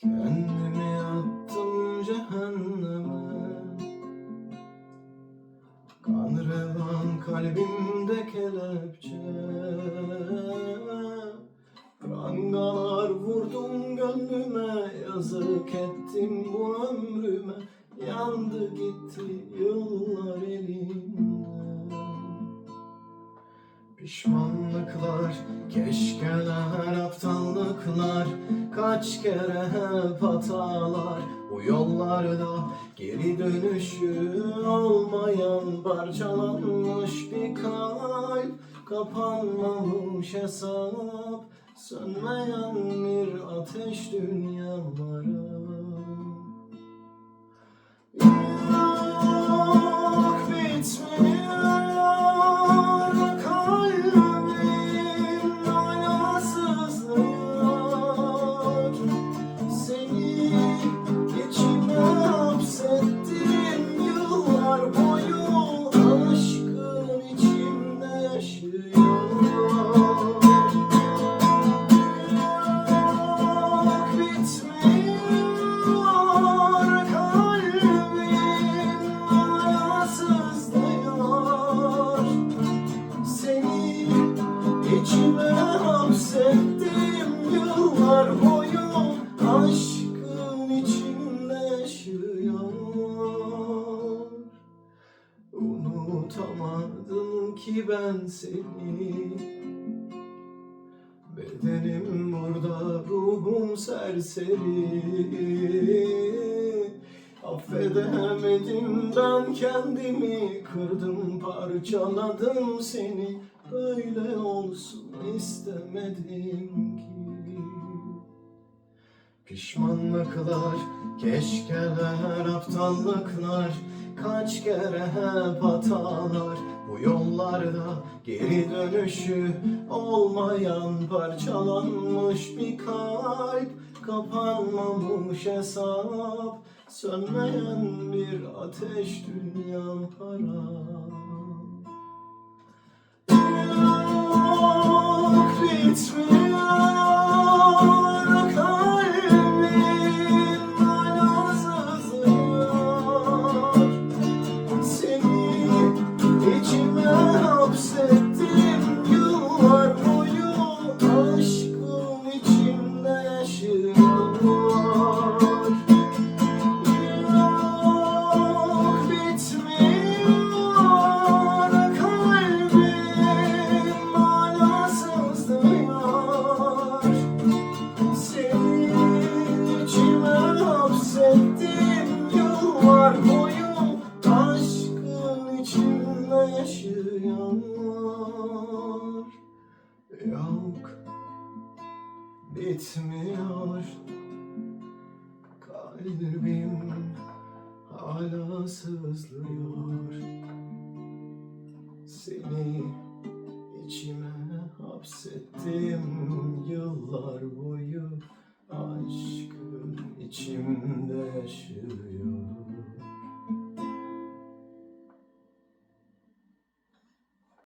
Kendimi attım cehenneme. Kan revan kalbimde kelepçe. Prangalar vurdum gönlüme Yazık ettim bu ömrüme. Yandı gitti yıllar Pişmanlıklar, keşkeler, aptallıklar Kaç kere hep hatalar. Bu yollarda geri dönüşü olmayan Parçalanmış bir kalp Kapanmamış hesap Sönmeyen bir ateş dünyalara içime hapsettim yıllar boyu Aşkın içimde yaşıyor. Unutamadım ki ben seni Bedenim burada, ruhum serseri. Affedemedim ben kendimi. Kırdım, parçaladım seni. Böyle olsun istemedim ki. Pişmanlıklar, keşkeler, aptallıklar Kaç kere hep hatalar Bu yollarda geri dönüşü olmayan Parçalanmış bir kalp Kapanmamış hesap Sönmeyen bir ateş dünyam haram Yok bitmiyor. Kalbim hala sızlıyor. Seni içime hapsettim yıllar boyu. Aşkın içimde yaşıyor